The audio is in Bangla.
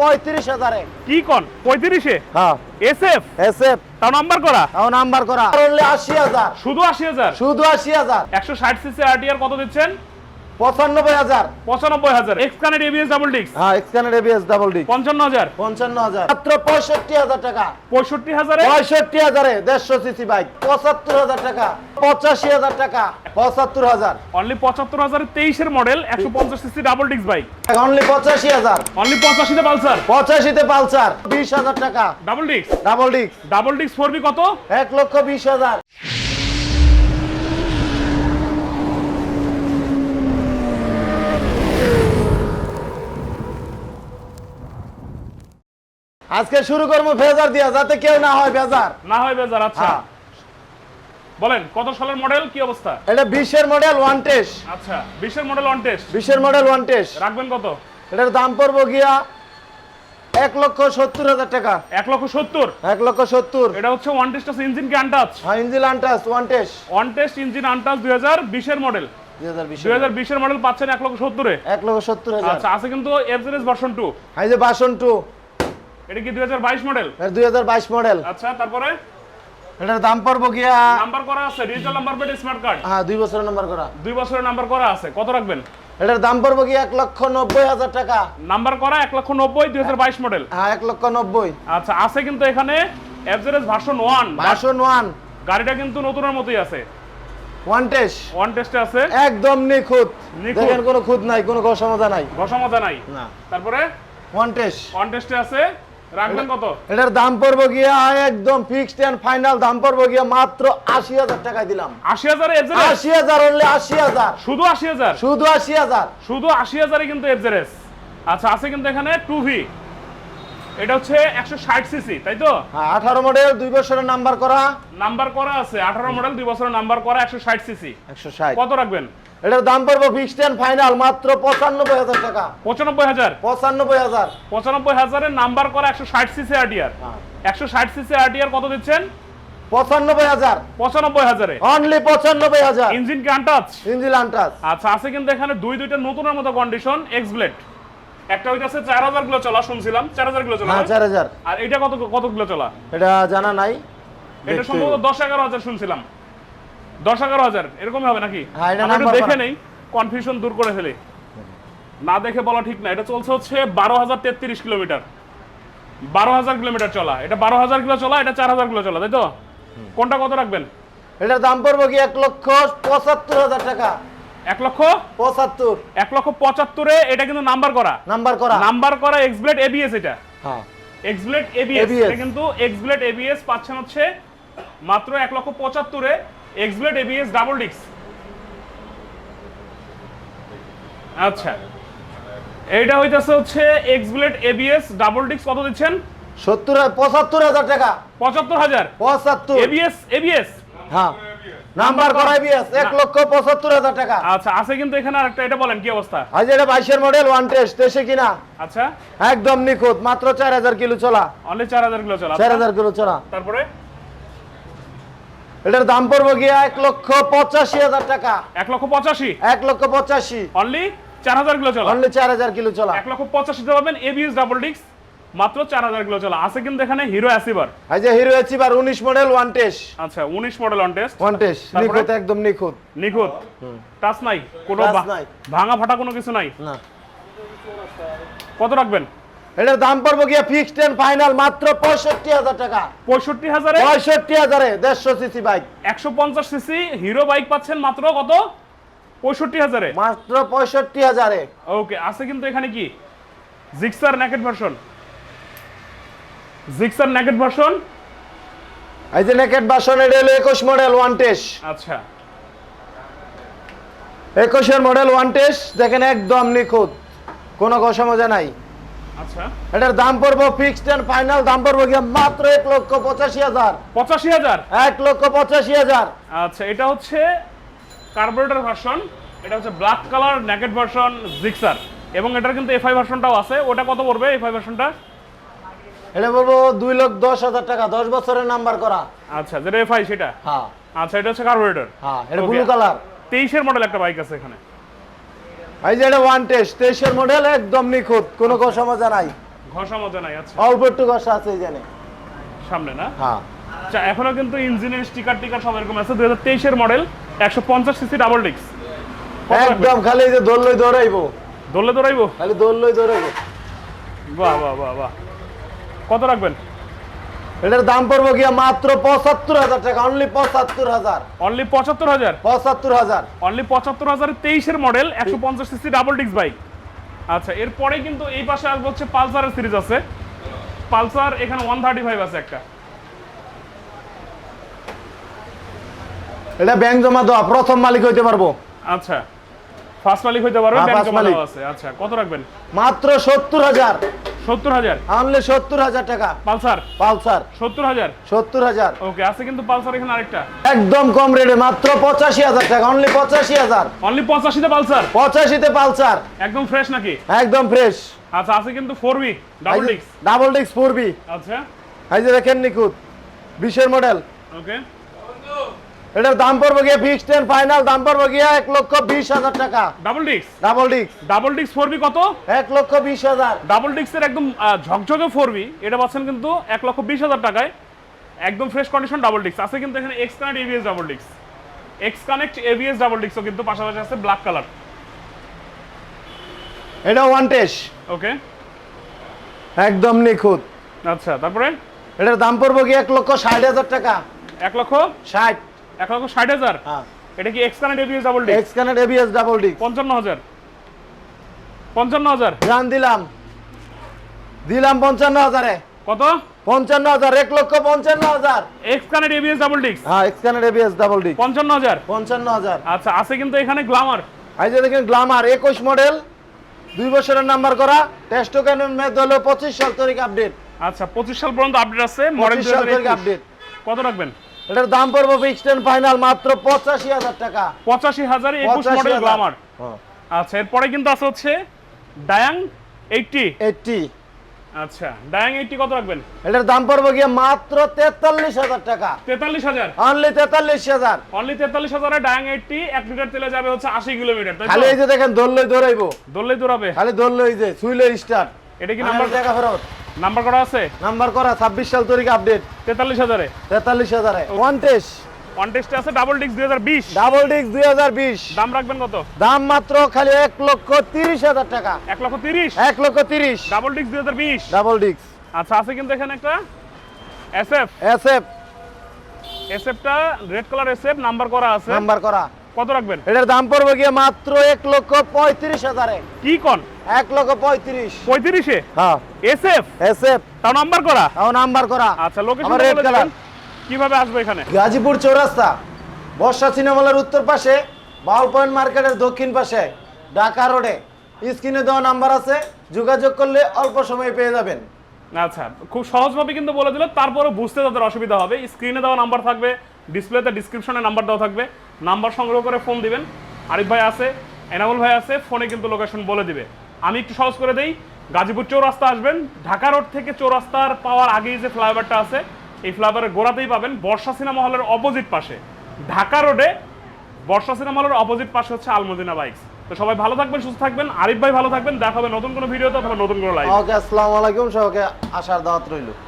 পঁয়ত্রিশ হাজারে। কি কন? পঁয়ত্রিশে? হ্যাঁ। এসএফ? এস এফ তাও নাম্বার করা? তাও নাম্বার করা। আশি হাজার। শুধু আশি হাজার? শুধু আশি হাজার। একশো ষাট সিসি আরটিআর কত দিচ্ছেন? পঁচানব্বই হাজার। পঁচানব্বই হাজার। এক্স এবিএস ডাবল ডিক্স হ্যাঁ এক্সকানের এবিএস ডাবল ডি পঞ্চান্ন হাজার। পঞ্চান্ন হাজার। মাত্র পঁয়ষট্টি হাজার টাকা। পঁয়ষট্টি হাজারে? পঁয়ষট্টি হাজারে দেড়শো সিসি বাইক। পঁচাত্তর হাজার টাকা। পঁচাশি হাজার টাকা। পঁচাত্তর হাজার। অনলি পঁচাত্তর হাজার তেইশের মডেল একশো পঞ্চাশ সিসি ডাবল ডিক্স বাইক অনলি পঁচাশি হাজার। অনলি পঁচাশিতে পালসার। পঁচাশিতে পালসার। বিশ হাজার টাকা। ডাবল ডাবল ডিক্স ডাবল ডিক্স ফোর বি কত? এক লক্ষ বিশ হাজার। আজকে শুরু করব ফেজার দিয়া যাতে কেউ না হয় বেজার না হয় বেজার আচ্ছা। হ্যাঁ। বলেন কত সালের মডেল কি অবস্থা? এটা মডেল ওয়ান টেস্ট আচ্ছা মডেল টেস্ট বিশের মডেল ওয়ান টেস্ট রাখবেন কত? এটার দাম পড়ব গিয়া এক লক্ষ সত্তর হাজার টাকা। এক লক্ষ সত্তর? এক লক্ষ সত্তর। এটা হচ্ছে ওয়ান টেস্ট আছে ইঞ্জিন কি আনটাচ হ্যাঁ engine untouch one test one test engine untouch দুই হাজার বিশের মডেল দুই হাজার মডেল পাচ্ছেন এক লক্ষ সত্তরে। এক লক্ষ সত্তর হাজার। আচ্ছা আছে কিন্তু এফজেডএস ভার্সন টু এই যে বাসন টু এটা কি দুই হাজার বাইশ মডেল? দুই হাজার বাইশ মডেল। আচ্ছা তারপরে? এটার দাম পড়ব গিয়া নাম্বার করা আছে digital number plate smart card হ্যাঁ দুই বছরের নাম্বার করা। দুই বছরের নাম্বার করা আছে কত রাখবেন? এটার দাম পড়ব গিয়া এক লক্ষ নব্বই হাজার টাকা। নাম্বার করা এক লক্ষ নব্বই দুই হাজার বাইশ মডেল হ্যাঁ এক লক্ষ নব্বই। আচ্ছা আছে কিন্তু এখানে FZS version one version one গাড়িটা কিন্তু নতুনের মতোই আছে। ওয়ান টেস্ট ওয়ান টেস্টে আছে। একদম নিখুঁত। দেখেন কোনো খুঁত নাই কোনো গসমতা নাই। ঘষা মজা নাই। না। তারপরে? ওয়ান টেস্ট ওয়ান টেস্টে আছে। রাখবেন কত? এটার দাম পড়ব গিয়া একদম ফিক্সড এন্ড ফাইনাল দাম পড়ব গিয়া মাত্র আশি হাজার টাকায় দিলাম। আশি হাজার এফজেডএস আশি হাজার অনলি আশি হাজার। শুধু আশি হাজার? শুধু আশি হাজার। শুধু আশি হাজারে কিন্তু এফজেডএস আচ্ছা আছে কিন্তু এখানে টু ভি এটা হচ্ছে একশো ষাট সিসি তাই তো? হ্যাঁ আঠারো মডেল দুই বছরের নাম্বার করা। নাম্বার করা আছে আঠারো মডেল দুই বছরের নাম্বার করা একশো ষাট সিসি একশো ষাট। কত রাখবেন? এটার দাম পড়ব ফিক্সড এন্ড ফাইনাল মাত্র পঁচানব্বই হাজার টাকা। পঁচানব্বই হাজার? পঁচানব্বই হাজার। পঁচানব্বই হাজারের নাম্বার করা একশো ষাট সিসি আরটিআর হ্যাঁ। একশো ষাট সিসি আরটিআর কত দিচ্ছেন? অনলি ইঞ্জিন কি আনটাচ আচ্ছা আছে কিন্তু এখানে দুই দুইটা নতুনের মতো কন্ডিশন এক্স ব্লেড একটা হইতাছে চার হাজার কিলো চলা শুনছিলাম। চার হাজার কিলো চলা হ্যাঁ চার হাজার। আর এটা কত কত কিলো চলা? এটা জানা নাই। এটা সম্ভবত হবে। দশ এগারো হাজার শুনছিলাম। দশ এগারো হাজার এরকমই হবে নাকি? হ্যাঁ, দেখে নেই কনফিউশন দূর করে ফেলি। না দেখে বলা ঠিক না এটা চলছে হচ্ছে বারো হাজার তেত্রিশ কিলোমিটার। বারো হাজার কিলোমিটার চলা এটা বারো হাজার কিলো চলা এটা চার হাজার কিলো চলা তাই তো? কোনটা কত রাখবেন? এটার দাম পড়ব কি এক লক্ষ পঁচাত্তর হাজার টাকা? এক লক্ষ? পঁচাত্তর। এক লক্ষ পঁচাত্তরে এটা কিন্তু নাম্বার করা। নাম্বার করা। নাম্বার করা এক্স ব্লেড এবিএস এটা। হ্যাঁ। এক্সব্লেড এবিএস ABS এটা কিন্তু এক্সব্লেড এবিএস পাচ্ছেন হচ্ছে মাত্র এক লক্ষ পঁচাত্তরে। এক্সব্লেড এবিএস ডাবল ডিক্স আচ্ছা। এইটা হইতাছে হচ্ছে এক্সব্লেড এবিএস ডাবল ডিক্স কত দিচ্ছেন? সত্তর পঁচাত্তর হাজার টাকা। পঁচাত্তর হাজার? পঁচাত্তর। এবিএস এবিএস হ্যাঁ। নাম্বার করা বিএস এক লক্ষ পঁচাত্তর হাজার টাকা। আচ্ছা আছে কিন্তু এখানে আরেকটা এটা বলেন কি অবস্থা? আজ এটা বাইশের মডেল ওয়ান টেস্ট দেশে কিনা? আচ্ছা। একদম নিখুঁত মাত্র চার হাজার কিলো চলা। অনলি চার হাজার কিলো চলা। চার হাজার কিলো চলা। তারপরে? এটার দাম পড়ব গিয়া এক লক্ষ পঁচাশি হাজার টাকা। এক লক্ষ পঁচাশি? এক লক্ষ পঁচাশি। অনলি চার হাজার কিলো চলা? অনলি চার হাজার কিলো চলা। এক লক্ষ পঁচাশিতে পাবেন এবিএস ডাবল ডিক্স মাত্র চার হাজার কিলো চলা। আছে কিন্তু এখানে হিরো অ্যাসিভার এই যে হিরো এচিবার উনিশ মডেল ওয়ান টেস্ট আচ্ছা উনিশ model one test one test তারপরে? নিখুঁত একদম নিখুঁত। নিখুঁত। টাচ নাই কোনো। ভাঙা ফাটা কোনো কিছু নাই? না। কত রাখবেন? এটার দাম পড়ব গিয়া ফিক্সড এন্ড ফাইনাল মাত্র পঁয়ষট্টি হাজার টাকা। পঁয়ষট্টি হাজারে? পঁয়ষট্টি হাজারে দেড়শো সিসি বাইক একশো পঞ্চাশ সিসি হিরো বাইক পাচ্ছেন মাত্র কত? পঁয়ষট্টি হাজারে। মাত্র পঁয়ষট্টি হাজারে। ওকে আছে কিন্তু এখানে কি? Gixxer naked version Gixxer naked version এই যে নেকেট বাসন এটা হলো একুশ মডেল ওয়ান টেস্ট আচ্ছা। একুশের মডেল ওয়ান টেস্ট দেখেন একদম নিখুঁত। কোনো মজা নাই। এটার দাম পড়ব ফিক্সড এন্ড ফাইনাল দাম পড়ব গিয়া মাত্র এক লক্ষ পঁচাশি হাজার। পঁচাশি হাজার? এক লক্ষ পঁচাশি হাজার। আচ্ছা এটা হচ্ছে কার্বোরেটর ভার্সন এটা হচ্ছে black colour naked version Gixxer এবং এটার কিন্তু এফআই ভার্সনটাও আছে। ওটা কত পড়বে এফআই ভার্সনটা এটা বলব দুই লক্ষ দশ হাজার টাকা দশ বছরের নাম্বার করা। আচ্ছা যেটা এফআই সেটা? হ্যাঁ। আচ্ছা এটা হচ্ছে কার্বোরেটর হ্যাঁ এটা. ব্লু কালার তেইশের মডেল একটা বাইক আছে এখানে। এই যে এটা ওয়ান টেস্ট তেইশের মডেল একদম নিখুঁত কোনো ঘষা মজা নাই। ঘষা মজা নাই আচ্ছা। অল্প একটু ঘষা আছে এই জানে সামনে না? হ্যাঁ। আচ্ছা এখনও কিন্তু ইঞ্জিনের স্টিকার টিকার সব এরকম আছে দুই হাজার তেইশের মডেল একশো পঞ্চাশ সিসি ডাবল ডিক্স একদম খালি এই যে দৌড়লই দৌড়াইবো। দৌড়লে দৌড়াইবো? খালি দৌড়লই দৌড়াইবো। বাহ বাহ বাহ বাহ। কত রাখবেন? এটার দাম পড়ব গিয়া মাত্র পঁচাত্তর হাজার টাকা অনলি পঁচাত্তর হাজার। অনলি পঁচাত্তর হাজার? পঁচাত্তর হাজার। অনলি পঁচাত্তর হাজার তেইশের মডেল একশো পঞ্চাশ সিসি ডাবল ডিক্স বাইক আচ্ছা এরপরে কিন্তু এই পাশে আসবে হচ্ছে পালসারের সিরিজ আছে। পালসার এখানে ওয়ান থার্টি ফাইভ আছে একটা। এটা ব্যাংক জমা দেওয়া প্রথম মালিক হইতে পারব। আচ্ছা। ফার্স্ট মালিক হইতে পারবে হ্যাঁ, ব্যাংক মালিক। আছে। আচ্ছা কত রাখবেন? মাত্র সত্তর হাজার। সত্তর হাজার? অনলি সত্তর হাজার টাকা। পালসার? পালসার। সত্তর হাজার? সত্তর হাজার। ওকে আছে কিন্তু পালসার এখানে আরেকটা। একদম কম রেটে মাত্র পঁচাশি হাজার টাকা। অনলি পঁচাশি হাজার। অনলি পঁচাশিতে পালসার? পঁচাশিতে পালসার। একদম ফ্রেশ নাকি? একদম ফ্রেশ আচ্ছা আছে কিন্তু ফোর বি ডাবল ডিক্স ডাবল ডিক্স ফোর বি আচ্ছা। এই যে দেখেন নিখুঁত বিশের মডেল ওকে। এটার দাম পড়বে গিয়ে ফিক্সড এন্ড ফাইনাল দাম পড়বে গিয়ে এক লক্ষ বিশ হাজার টাকা। ডাবল ডিক্স ডাবল ডিক্স ডাবল ডিক্স ফোর বি কত? এক লক্ষ বিশ হাজার। ডাবল ডিক্সের একদম ঝকঝকে ফোর বি এটা পাচ্ছেন কিন্তু এক লক্ষ বিশ হাজার টাকায়। একদম ফ্রেশ কন্ডিশন ডাবল ডিক্স আছে কিন্তু এখানে এক্স কানেক্ট এবিএস ডাবল ডিক্স এক্স কানেক্ট এবিএস ডাবল ডিক্সও কিন্তু পাশাপাশি আছে ব্ল্যাক কালার এটা ওয়ান টেস্ট ওকে একদম নিখুঁত। আচ্ছা তারপরে? এটার দাম পড়বে গিয়ে এক লক্ষ ষাট হাজার টাকা। এক লক্ষ? ষাট। এক লক্ষ ষাট হাজার। হ্যাঁ। এটা কি এক্স কানেক্ট এবিএস ডাবল ডিক্স এক্স কানেক্ট এবিএস ডাবল ডিক্স পঞ্চান্ন হাজার। পঞ্চান্ন হাজার। জান দিলাম। দিলাম পঞ্চান্ন হাজারে। কত? পঞ্চান্ন হাজার এক লক্ষ পঞ্চান্ন হাজার। এক্স কানেক্ট এবিএস ডাবল ডিক্স হ্যাঁ এক্স কানেক্ট এবিএস ডাবল ডিক্স পঞ্চান্ন হাজার। পঞ্চান্ন হাজার। আচ্ছা আছে কিন্তু এখানে গ্লামার এই যে দেখেন গ্লামার একুশ মডেল দুই বছরের নাম্বার করা টেস্ট কেন মেদ হলো পঁচিশ সাল তারিখ আপডেট আচ্ছা পঁচিশ সাল পর্যন্ত আপডেট আছে মডেল সাল তারিখ আপডেট কত রাখবেন? এটার দাম পড়ব ফিক্সড এন্ড ফাইনাল মাত্র পঁচাশি হাজার টাকা। পঁচাশি হাজার একুশ 85,000 মডেল গ্লামার। হ্যাঁ। আচ্ছা এরপরে কিন্তু আছে হচ্ছে ডায়াং এইটটি এইটটি আচ্ছা ডায়াং এইটটি কত রাখবেন? এটার দাম পড়ব গিয়ে মাত্র তেতাল্লিশ হাজার টাকা। তেতাল্লিশ হাজার? অনলি তেতাল্লিশ হাজার। অনলি তেতাল্লিশ হাজারে ডায়াং এইটটি এক লিটার তেলে যাবে হচ্ছে আশি কিলোমিটার তাই খালি এই যে দেখেন দৌড়লই দৌড়াইবো। দৌড়লেই দৌড়াবে? খালি দৌড়লই যে সুইলে স্টার্ট এটা কি নাম্বার নাম্বার টাকা ফেরত। নাম্বার করা আছে? নাম্বার করা ছাব্বিশ সাল তারিখ আপডেট তেতাল্লিশ হাজারে। তেতাল্লিশ হাজারে। ওয়ান টেস্ট ওয়ান টেস্টে আছে ডাবল ডিক্স দুই হাজার বিশ। ডাবল ডিস্ক দুই হাজার বিশ। দাম রাখবেন কত? দাম মাত্র খালি এক লক্ষ তিরিশ হাজার টাকা। এক লক্ষ তিরিশ? এক লক্ষ তিরিশ। ডাবল ডিক্স দুই হাজার বিশ। ডাবল ডিক্স আচ্ছা আছে কিন্তু এখানে একটা S F S F S এফটা red colour S F number করা আছে। নাম্বার করা। কত রাখবেন? এটার দাম পড়বে গিয়ে মাত্র এক লক্ষ পঁয়ত্রিশ হাজারে। কি কন? এক লক্ষ পঁয়ত্রিশ। পঁয়ত্রিশে? হ্যাঁ। এস এফ এস এফ তাও নাম্বার করা? তাও নাম্বার করা। আচ্ছা লোকেশন রেড কালার কীভাবে আসবে এখানে? গাজীপুর চৌরাস্তা। বর্ষা সিনেমালের উত্তর পাশে বাউল পয়েন্ট মার্কেটের দক্ষিণ পাশে ঢাকা রোডে। স্ক্রিনে দেওয়া নাম্বার আছে যোগাযোগ করলে অল্প সময়ে পেয়ে যাবেন। আচ্ছা খুব সহজভাবে কিন্তু বলে দিল। তারপরে বুঝতে তাদের অসুবিধা হবে। স্ক্রিনে দেওয়া নাম্বার থাকবে ডিসপ্লেতে ডিসক্রিপশনে নাম্বার দেওয়া থাকবে। নাম্বার সংগ্রহ করে ফোন দিবেন। আরিফ ভাই আছে, এনামুল ভাই আছে, ফোনে কিন্তু লোকেশন বলে দিবে। আমি একটু সহজ করে দেই, গাজীপুর চৌরাস্তা আসবেন। ঢাকা রোড থেকে চৌরাস্তার পাওয়ার আগেই যে ফ্লাইওভারটা আছে, এই ফ্লাইওভারের গোড়াতেই পাবেন বর্ষা সিনেমা হলের অপোজিট পাশে। ঢাকা রোডে বর্ষা সিনেমা হলের অপোজিট পাশে হচ্ছে আলমদিনা বাইকস তো সবাই ভালো থাকবেন, সুস্থ থাকবেন। আরিফ ভাই ভালো থাকবেন, দেখা হবে নতুন কোনো ভিডিওতে অথবা নতুন কোনো লাইভ ওকে, আসসালামু আলাইকুম, সবাইকে আসার দাওয়াত রইল।